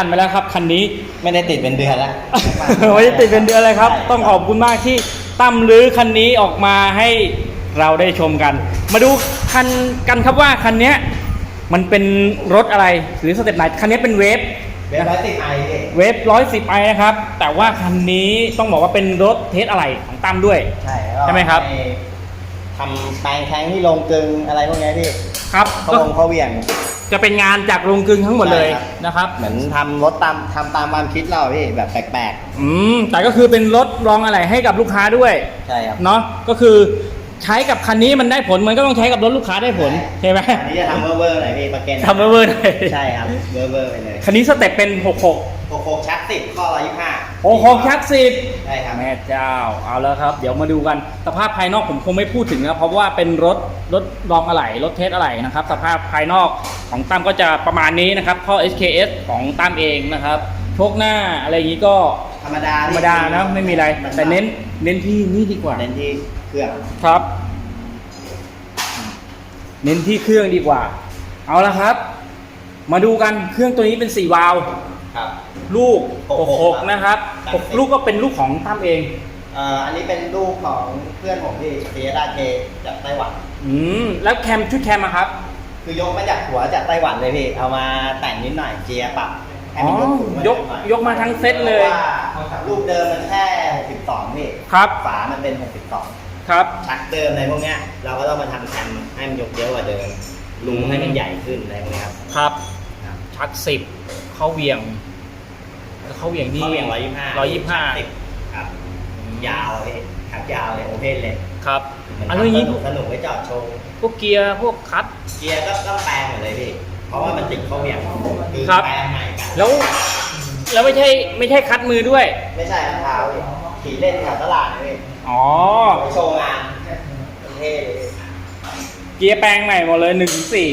โหลั่นๆไปแล้วครับคันนี้ ไม่ได้ติดเป็นเดือนแล้วไม่ได้ติดเป็นเดือนเลยครับ ต้องขอบคุณมากที่ตั้มรื้อคันนี้ออกมาให้เราได้ชมกัน มาดูคันกันครับว่าคันเนี้ยมันเป็นรถอะไรหรือสเต็ปไหนคันนี้เป็นเวฟเว็บร้อยติดไอพี่เวฟร้อยสิบไอนะครับ แต่ว่าคันนี้ต้องบอกว่าเป็นรถเทสอะไรของตั้มด้วย ใช่ใช่ไหมครับให้ ทำแปลงแข้งที่ลงกลึงอะไรพวกเนี้ยพี่ครับเขาก็ลงเขาเหวี่ยง จะเป็นงานจากโรงกลึงทั้งหมดเลยใช่ครับ นะครับ เหมือนทำรถตามทำตามความคิดเราพี่แบบแปลกอืมแต่ก็คือเป็นรถรองอะไรให้กับลูกค้าด้วย ๆ ใช่ครับ เนาะก็คือใช้กับคันนี้มันได้ผลมันก็ต้องใช้กับรถลูกค้าได้ผลใช่ไหมอันนี้จะทำเวอร์เวอร์ๆหน่อยพี่ประเกันทำเวอร์ๆหน่อยใช่ครับเวอร์เวอร์ๆไปเลยคันนี้สเต็ปเป็น 66 โคโคชักสิบข้อร้อยยี่ห้า โอ้โหชักสิบใช่ครับแม่เจ้าเอาแล้วครับ เดี๋ยวมาดูกันสภาพภายนอกผมคงไม่พูดถึงนะเพราะว่าเป็นรถรถรองอะไหล่รถเทสอะไหล่นะครับ สภาพภายนอกของตั้มก็จะประมาณนี้นะครับข้อ SKS ของตั้มเองนะครับโชคหน้าอะไรอย่างนี้ก็ธรรมดาธรรมดานะไม่มีอะไร แต่เน้นเน้นที่นี่ดีกว่าเน้นที่เครื่องครับ เน้นที่เครื่องดีกว่า เอาละครับ มาดูกันเครื่องตัวนี้เป็น4วาล์ว ครับ ลูกหกหก66นะครับครับ หกลูกก็เป็นลูกของตั้มเอง เอ่ออันนี้เป็นลูกของเพื่อนผมที่เซียดาเคจากไต้หวัน อืมแล้วแคมชุดแคมอะครับ คือยกมาจากหัวจากไต้หวันเลยพี่ เอามาแต่งนิดหน่อยเจียร์ปรับให้มันยกสูงอ๋อยกหน่อยยกมาทั้งเซตเลย พราะว่าลูกเดิมมันแค่ 62 พี่ ครับฝามันเป็น 62ครับ ชักเดิมอะไรพวกเนี้ย เราก็ต้องมาทำแคมให้มันยกเยอะกว่าเดิมรูให้มันใหญ่ขึ้นอะไรพวกเนี้ยครับ ครับครับชักสิบ เข้าเหวียงแล้วเข้าเหวียงนี่เข้าอย่างร้อยยี่ห้าร้อยยี่สิบห้าครับ ยาวเลยชักยาวเลยโอเพนเลยครับมันอันนี้สนุกสนุกไว้จอดโชว์พวกเกียร์พวกคลัตช์เกียร์ก็ต้องแปลงหมดเลยพี่เพราะว่ามันติดเข้าเหวี่ยงคือครับแปลงใหม่กันแล้วแล้วไม่ใช่ไม่ใช่คัดมือด้วย ไม่ใช่รองเท้าพี่ขี่เล่นแถวตลาดเลยอ๋อไปโชว์งานเท่เลยเกียร์แปลงใหม่หมดเลยหนึ่งถึงสี่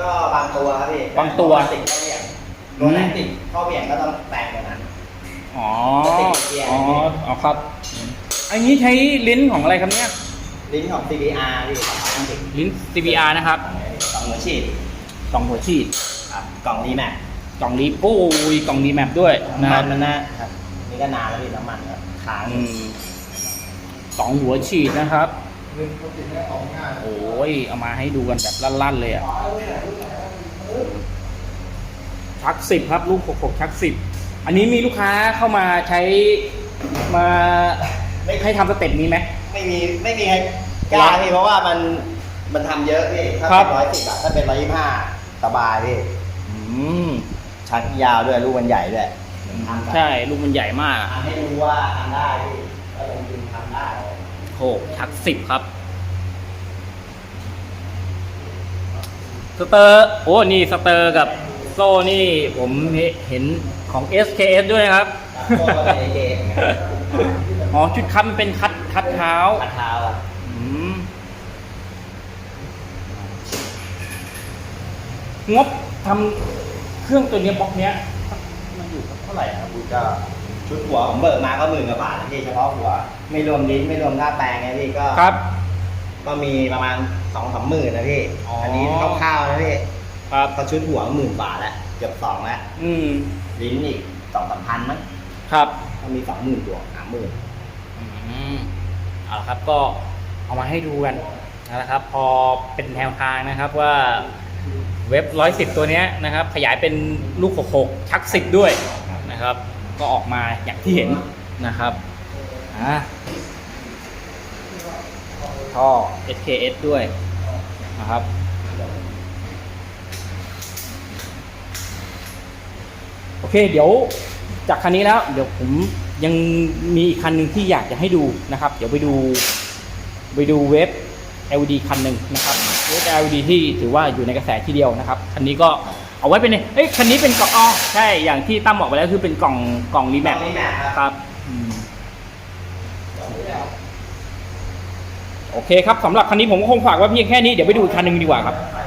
ก็บางตัวครับพี่บางตัวติดเข้า เหวี่ยงตัวไหนติดเข้าเหวี่ยงก็ต้องแปลงแบบนั้น อ๋อติดเกียร์อ๋ออ๋อครับ อันนี้ใช้ลิ้นของอะไรครับเนี่ย ลิ้นของ CBR พี่ต้องติดลิ้น CBR นะครับสองหัวฉีดกล่องหัวฉีดครับกล่องดีแม็กกล่องรีโป้ยกล่องรีแมปด้วยนะคมัรับนมันนะครับ นี่ก็นานแล้วพี่น้ำมันก็ค้างอืมสองหัวฉีดนะครับ โอ้ยเอามาให้ดูกันแบบลั่นๆเลยอะ ชักสิบครับ ลูกหกหกชักสิบอันนี้มีลูกค้าเข้ามาใช้มาไม่ให้ทำสเต็ปนี้ไหมไม่มีไม่มีใครกล้าพี่เพราะว่ามันมันทำเยอะพี่ถ้าครัเป็บนร้อยสิบอะถ้าเป็นร้อยยี่ห้าสบายพี่อืมชักยาวด้วยลูกมันใหญ่ด้วยทำกันใช่ลูกมันใหญ่มากอะทำให้รู้ว่าทำได้พี่ก็ลงทุนทำได้โหชักสิบครับสเตอร์โอ้นี่สเตอร์กับ โซ่นี่ผมเห็นของ SKS ด้วยครับพวกเราในเกมอ๋อชุดคัดมันเป็นคัดคัดเท้าขัดเท้าอะงบทำเครื่องตัวเนี้ยบล็อกเนี้ย มันอยู่เท่าไหร่ครับก็ชุดหัวผมเบิกมาก็หมื่นกว่าบาทนะพี่เฉพาะหัว ไม่รวมลิ้นไม่รวมหน้าแปลงไงพี่ก็ครับ ก็มีประมาณสองสามหมื่นนะพี่อ๋ออัอันนี้คร่าวๆนะพี่ ครับ ก็ชุดหัวหมื่นบาทแล้วเกือบสองแล้วอืม ลิ้นอีกสองสามพันมั้งครับ ก็มีสองหมื่นตัวสามหมื่นอืมเอาละครับก็เอามาให้ดูกันนะครับ พอเป็นแนวทางนะครับว่าเว็บร้อยสิบตัวเนี้ยนะครับ ขยายเป็นลูกหกหกชักสิบด้วยนะครับ ก็ออกมาอย่างที่เห็นนะครับอ่าท่อ SKS ด้วยนะครับ โอเค เดี๋ยวจากคันนี้แล้ว เดี๋ยวผมยังมีอีกคันหนึ่งที่อยากจะให้ดูนะครับ เดี๋ยวไปดูไปดูเว็บ LD คันหนึ่งนะครับเว็บ LD ที่ถือว่าอยู่ในกระแสทีเดียวนะครับ คันนี้ก็เอาไว้เป็นเอ้ยคันนี้เป็นกล่องอ๋อใช่อย่างที่ตั้มบอกไปแล้วคือเป็นกล่องกล่องรีแมปนี่แม็กครับครับอืมโอเคครับสำหรับคันนี้ผมก็คงฝากไว้เพียงแค่นี้เดี๋ยวไปดูอีกคันหนึ่งดีกว่าครับไป